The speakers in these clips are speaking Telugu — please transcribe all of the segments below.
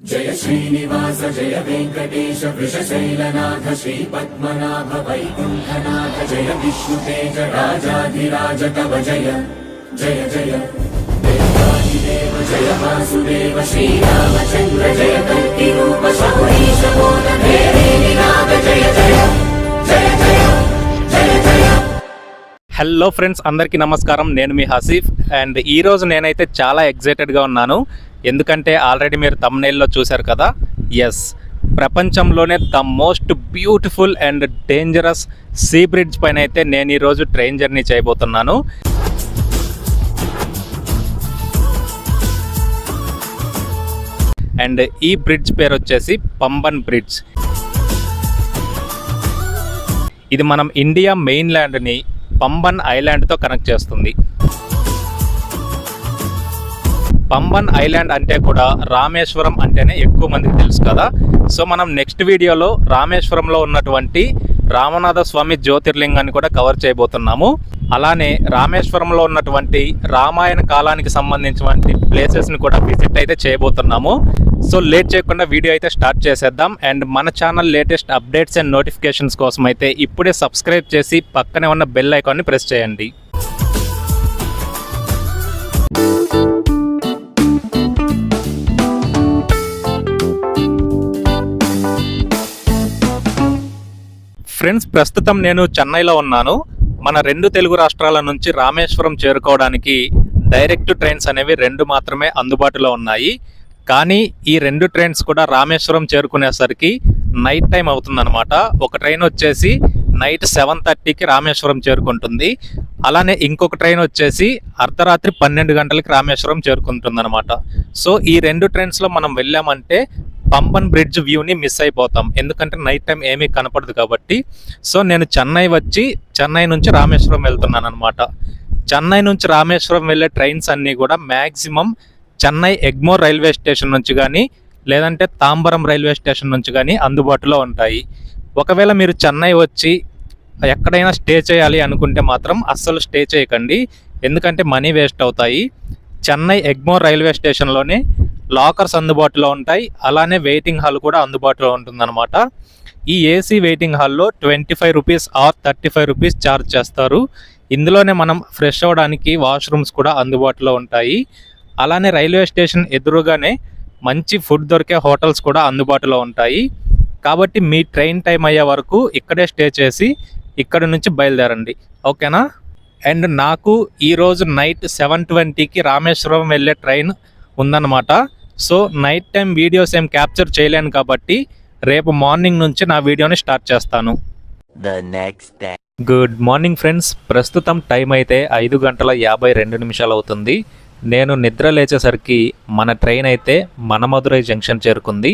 జయ శ్రీనివాస జయ వెంకటేశ వృషశైలనాథ శ్రీ పద్మనాభ వైకుంఠనాథ జయ విష్ణు తేజ రాజాధిరాజ కవ జయ జయ జయ. దేవాదిదేవ జయ వాసుదేవ శ్రీరామచంద్ర జయ కల్కి రూప శౌరీశ మోన జయ జయ హలో ఫ్రెండ్స్ అందరికీ నమస్కారం. నేను మీ హసీఫ్. అండ్ ఈరోజు నేనైతే చాలా ఎగ్జైటెడ్గా ఉన్నాను. ఎందుకంటే ఆల్రెడీ మీరు తమ్నైల్లో చూశారు కదా? ఎస్ ప్రపంచంలోనే the most beautiful and dangerous sea bridge పైన అయితే నేను ఈరోజు ట్రైన్ జర్నీ చేయబోతున్నాను. అండ్ ఈ బ్రిడ్జ్ పేరు వచ్చేసి పంబన్ బ్రిడ్జ్ ఇది మనం ఇండియా మెయిన్ ల్యాండ్ని పంబన్ ఐలాండ్తో కనెక్ట్ చేస్తుంది. పంబన్ ఐలాండ్ అంటే కూడా రామేశ్వరం అంటేనే ఎక్కువ మందికి తెలుసు కదా. సో మనం నెక్స్ట్ వీడియోలో రామేశ్వరంలో ఉన్నటువంటి రామనాథ స్వామి జ్యోతిర్లింగాన్ని కూడా కవర్ చేయబోతున్నాము. అలానే రామేశ్వరంలో ఉన్నటువంటి రామాయణ కాలానికి సంబంధించినటువంటి ప్లేసెస్ని కూడా విజిట్ అయితే చేయబోతున్నాము. సో లేట్ చేయకుండా వీడియో అయితే స్టార్ట్ చేసేద్దాం. అండ్ మన channel latest updates and notifications కోసం అయితే ఇప్పుడే సబ్స్క్రైబ్ చేసి పక్కనే ఉన్న బెల్ ఐకాన్ని ప్రెస్ చేయండి. ఫ్రెండ్స్ ప్రస్తుతం నేను చెన్నైలో ఉన్నాను. మన రెండు తెలుగు రాష్ట్రాల నుంచి రామేశ్వరం చేరుకోవడానికి డైరెక్ట్ ట్రైన్స్ అనేవి రెండు మాత్రమే అందుబాటులో ఉన్నాయి. కానీ ఈ రెండు ట్రైన్స్ కూడా రామేశ్వరం చేరుకునేసరికి నైట్ టైం అవుతుందన్నమాట. ఒక ట్రైన్ వచ్చేసి నైట్ సెవెన్ థర్టీకి రామేశ్వరం చేరుకుంటుంది. అలానే ఇంకొక ట్రైన్ వచ్చేసి అర్ధరాత్రి పన్నెండు గంటలకి రామేశ్వరం చేరుకుంటుందన్నమాట. సో ఈ రెండు ట్రైన్స్లో మనం వెళ్ళామంటే పంపన్ బ్రిడ్జ్ వ్యూని మిస్ అయిపోతాం. ఎందుకంటే నైట్ టైం ఏమీ కనపడదు కాబట్టి. సో నేను చెన్నై వచ్చి చెన్నై నుంచి రామేశ్వరం వెళ్తున్నాను అనమాట చెన్నై నుంచి రామేశ్వరం వెళ్ళే ట్రైన్స్ అన్నీ కూడా maximum Chennai Egmore railway station నుంచి కానీ లేదంటే తాంబరం రైల్వే స్టేషన్ నుంచి కానీ అందుబాటులో ఉంటాయి. ఒకవేళ మీరు చెన్నై వచ్చి ఎక్కడైనా స్టే చేయాలి అనుకుంటే మాత్రం అస్సలు స్టే చేయకండి. ఎందుకంటే మనీ వేస్ట్ అవుతాయి. చెన్నై ఎగ్మోర్ రైల్వే స్టేషన్లోనే లాకర్స్ అందుబాటులో ఉంటాయి. అలానే వెయిటింగ్ హాల్ కూడా అందుబాటులో ఉంటుందన్నమాట. ఈ ఏసీ వెయిటింగ్ హాల్లో twenty five rupees or thirty five rupees charge చేస్తారు. ఇందులోనే మనం ఫ్రెష్ అవ్వడానికి వాష్రూమ్స్ కూడా అందుబాటులో ఉంటాయి. అలానే రైల్వే స్టేషన్ ఎదురుగానే మంచి ఫుడ్ దొరికే హోటల్స్ కూడా అందుబాటులో ఉంటాయి. కాబట్టి మీ ట్రైన్ టైం అయ్యే వరకు ఇక్కడే స్టే చేసి ఇక్కడ నుంచి బయలుదేరండి. ఓకేనా? అండ్ నాకు ఈరోజు నైట్ సెవెన్ ట్వంటీకి రామేశ్వరం వెళ్ళే ట్రైన్ ఉందన్నమాట. సో నైట్ టైం వీడియోస్ ఏం క్యాప్చర్ చేయలేను కాబట్టి రేపు మార్నింగ్ నుంచి నా వీడియోని స్టార్ట్ చేస్తాను. గుడ్ మార్నింగ్ ఫ్రెండ్స్ ప్రస్తుతం టైం అయితే ఐదు గంటల యాభై రెండు నిమిషాలు అవుతుంది. నేను నిద్ర లేచేసరికి మన ట్రైన్ అయితే మనమదురై జంక్షన్ చేరుకుంది.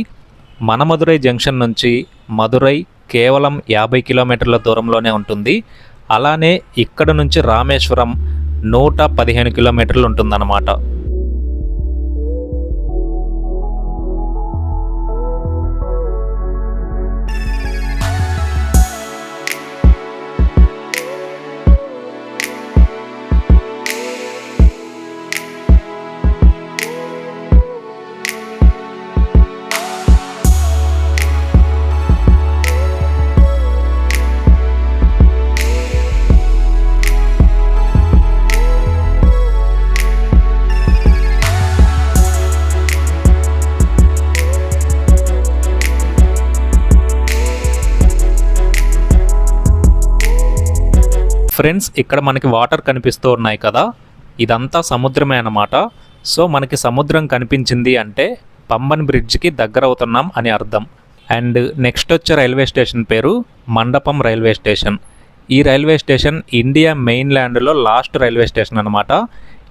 మనమదురై జంక్షన్ నుంచి మదురై కేవలం యాభై కిలోమీటర్ల దూరంలోనే ఉంటుంది. అలానే ఇక్కడ నుంచి రామేశ్వరం నూట పదిహేను కిలోమీటర్లు ఉంటుందన్నమాట. ఫ్రెండ్స్ ఇక్కడ మనకి వాటర్ కనిపిస్తూ ఉన్నాయి కదా? ఇదంతా సముద్రమే అన్నమాట. సో మనకి సముద్రం కనిపించింది అంటే పంబన్ బ్రిడ్జ్కి దగ్గర అవుతున్నాం అని అర్థం. అండ్ నెక్స్ట్ వచ్చే రైల్వే స్టేషన్ పేరు మండపం రైల్వే స్టేషన్. ఈ రైల్వే స్టేషన్ ఇండియా మెయిన్ ల్యాండ్లో లాస్ట్ రైల్వే స్టేషన్ అనమాట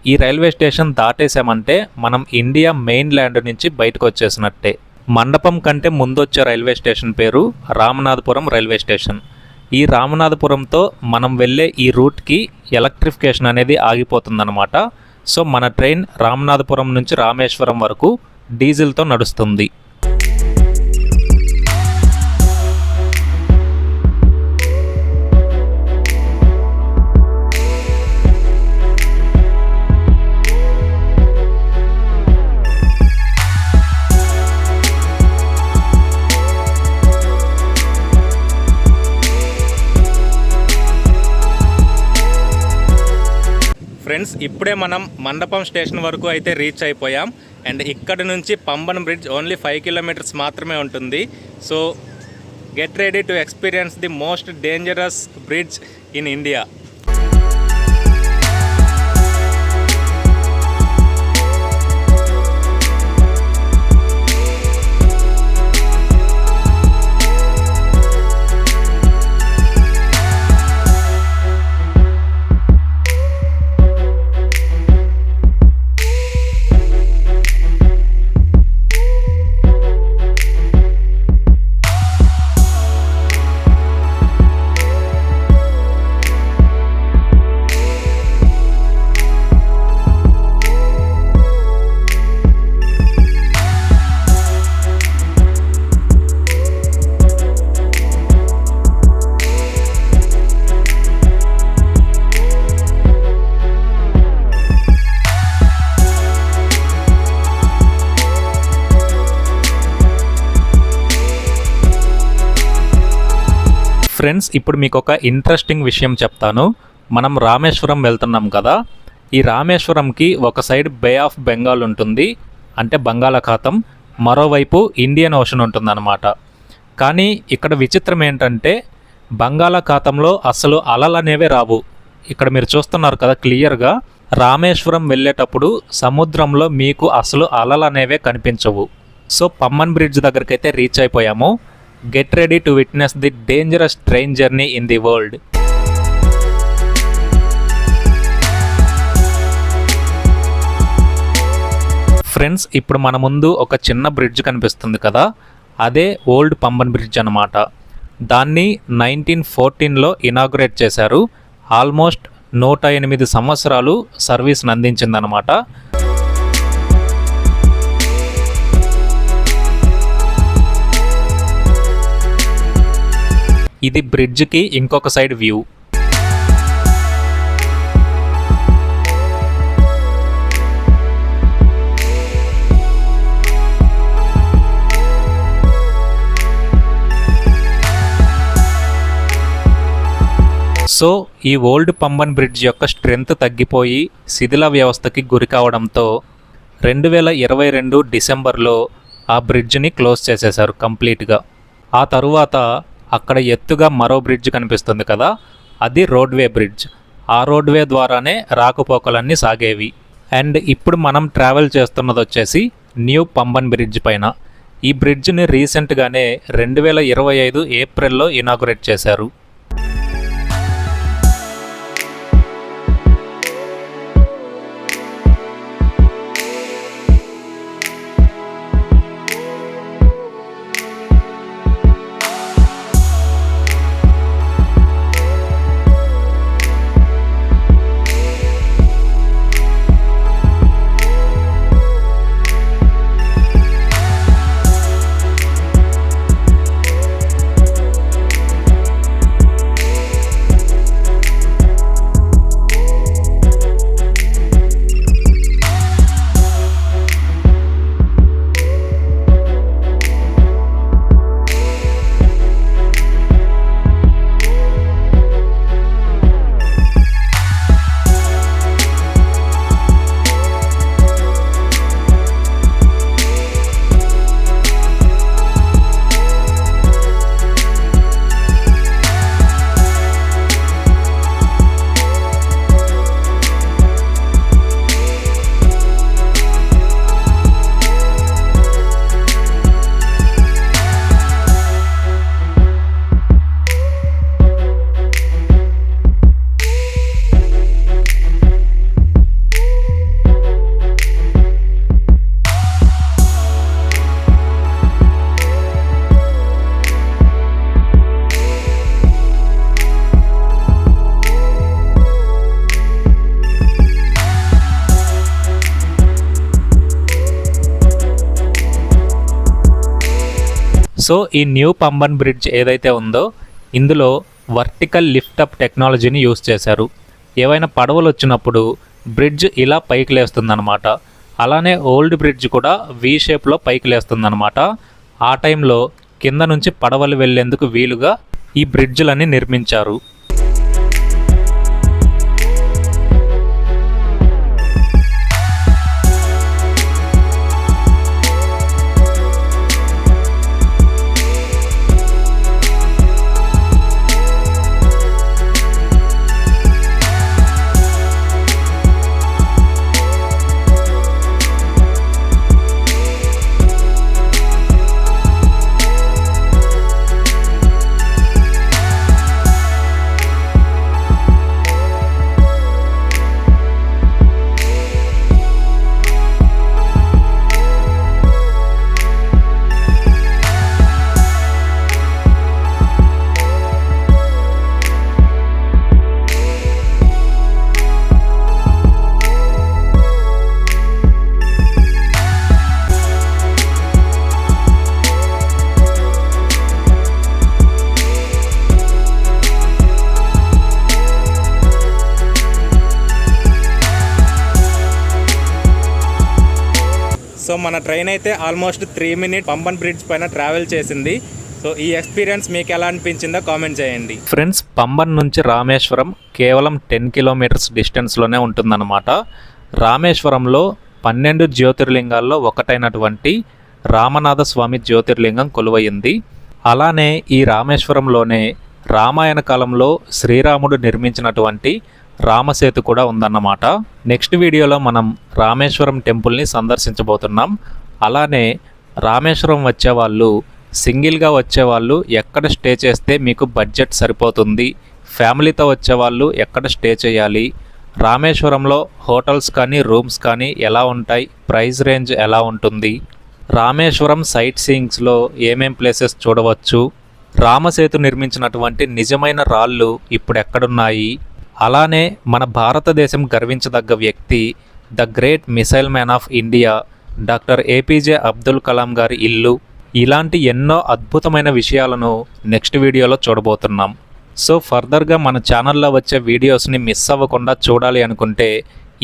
ఈ రైల్వే స్టేషన్ దాటేసామంటే మనం ఇండియా మెయిన్ ల్యాండ్ నుంచి బయటకు వచ్చేసినట్టే. మండపం కంటే ముందు వచ్చే రైల్వే స్టేషన్ పేరు రామనాథపురం రైల్వే స్టేషన్. ఈ రామనాథపురంతో మనం వెళ్ళే ఈ రూట్కి ఎలక్ట్రిఫికేషన్ అనేది ఆగిపోతుందన్నమాట. సో మన ట్రైన్ రామనాథపురం నుంచి రామేశ్వరం వరకు డీజిల్తో నడుస్తుంది. ఫ్రెండ్స్ ఇప్పుడే మనం మండపం స్టేషన్ వరకు అయితే రీచ్ అయిపోయాం. అండ్ ఇక్కడ నుంచి Pamban bridge only five kilometres మాత్రమే ఉంటుంది. So get ready to experience the most dangerous bridge in India friends ఇప్పుడు మీకు ఒక ఇంట్రెస్టింగ్ విషయం చెప్తాను. మనం రామేశ్వరం వెళ్తున్నాం కదా ఈ రామేశ్వరంకి ఒక సైడ్ బే ఆఫ్ బెంగాల్ ఉంటుంది అంటే బంగాళాఖాతం మరోవైపు ఇండియన్ ఓషన్ ఉంటుందన్నమాట. కానీ ఇక్కడ విచిత్రం ఏంటంటే బంగాళాఖాతంలో అసలు అలలు అనేవే రావు. ఇక్కడ మీరు చూస్తున్నారు కదా క్లియర్గా రామేశ్వరం వెళ్ళేటప్పుడు సముద్రంలో మీకు అసలు అలలు అనేవే కనిపించవు. సో పమ్మన్ బ్రిడ్జ్ దగ్గరికి అయితే రీచ్ అయిపోయాము. Get ready to witness the dangerous train journey in the world friends ఇప్పుడు మన ముందు ఒక చిన్న బ్రిడ్జ్ కనిపిస్తుంది కదా? అదే ఓల్డ్ పంబన్ బ్రిడ్జ్ అనమాట దాన్ని నైన్టీన్ ఫోర్టీన్లో ఇనాగ్రేట్ చేశారు. ఆల్మోస్ట్ నూట ఎనిమిది సంవత్సరాలు సర్వీస్ని అందించిందనమాట ఇది బ్రిడ్జ్కి ఇంకొక సైడ్ వ్యూ. సో ఈ ఓల్డ్ పంబన్ బ్రిడ్జ్ యొక్క స్ట్రెంగ్త్ తగ్గిపోయి శిథిల వ్యవస్థకి గురి కావడంతో రెండు వేల ఇరవై రెండు డిసెంబర్లో ఆ బ్రిడ్జ్ని క్లోజ్ చేసేశారు కంప్లీట్గా. ఆ తరువాత అక్కడ ఎత్తుగా మరో బ్రిడ్జ్ కనిపిస్తుంది కదా అది రోడ్వే బ్రిడ్జ్. ఆ రోడ్వే ద్వారానే రాకపోకలన్నీ సాగేవి. అండ్ ఇప్పుడు మనం ట్రావెల్ చేస్తున్నది వచ్చేసి న్యూ పంబన్ బ్రిడ్జ్ పైన. ఈ బ్రిడ్జ్ని రీసెంట్గానే రెండు వేల ఇరవై ఐదు ఏప్రిల్లో ఇనాగురేట్ చేశారు. సో ఈ న్యూ పంబన్ బ్రిడ్జ్ ఏదైతే ఉందో ఇందులో వర్టికల్ లిఫ్ట్ అప్ టెక్నాలజీని యూస్ చేశారు. ఏవైనా పడవలు వచ్చినప్పుడు బ్రిడ్జ్ ఇలా పైకి లేస్తుందన్నమాట. అలానే ఓల్డ్ బ్రిడ్జ్ కూడా వి షేప్లో పైకి లేస్తుందన్నమాట. ఆ టైంలో కింద నుంచి పడవలు వెళ్ళేందుకు వీలుగా ఈ బ్రిడ్జ్లని నిర్మించారు. మన ట్రైన్ అయితే almost three minute Pamban bridge పైన ట్రావెల్ చేసింది. సో ఈ ఎక్స్పీరియన్స్ మీకు ఎలా అనిపించిందో కామెంట్ చేయండి. ఫ్రెండ్స్ పంబన్ నుంచి రామేశ్వరం కేవలం టెన్ కిలోమీటర్స్ డిస్టెన్స్లోనే ఉంటుందన్నమాట. రామేశ్వరంలో పన్నెండు జ్యోతిర్లింగాల్లో ఒకటైనటువంటి రామనాథ స్వామి జ్యోతిర్లింగం కొలువయింది అలానే ఈ రామేశ్వరంలోనే రామాయణ కాలంలో శ్రీరాముడు నిర్మించినటువంటి రామసేతు కూడా ఉందన్నమాట. నెక్స్ట్ వీడియోలో మనం రామేశ్వరం టెంపుల్ని సందర్శించబోతున్నాం. అలానే రామేశ్వరం వచ్చేవాళ్ళు సింగిల్గా వచ్చేవాళ్ళు ఎక్కడ స్టే చేస్తే మీకు బడ్జెట్ సరిపోతుంది? ఫ్యామిలీతో వచ్చేవాళ్ళు ఎక్కడ స్టే చేయాలి? రామేశ్వరంలో హోటల్స్ కానీ రూమ్స్ కానీ ఎలా ఉంటాయి? ప్రైస్ రేంజ్ ఎలా ఉంటుంది? రామేశ్వరం సైట్ సీయింగ్స్లో ఏమేం ప్లేసెస్ చూడవచ్చు? రామసేతు నిర్మించినటువంటి నిజమైన రాళ్ళు ఇప్పుడు ఎక్కడున్నాయి? అలానే మన భారతదేశం గర్వించదగ్గ వ్యక్తి the great missile man of India doctor APJ Abdul Kalam గారి ఇల్లు. ఇలాంటి ఎన్నో అద్భుతమైన విషయాలను నెక్స్ట్ వీడియోలో చూడబోతున్నాం. సో ఫర్దర్గా మన ఛానల్లో వచ్చే వీడియోస్ని మిస్ అవ్వకుండా చూడాలి అనుకుంటే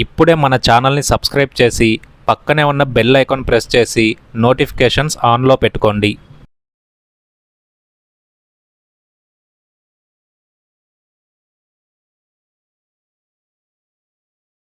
ఇప్పుడే మన ఛానల్ని సబ్స్క్రైబ్ చేసి పక్కనే ఉన్న బెల్ ఐకాన్ ప్రెస్ చేసి నోటిఫికేషన్స్ ఆన్లో పెట్టుకోండి.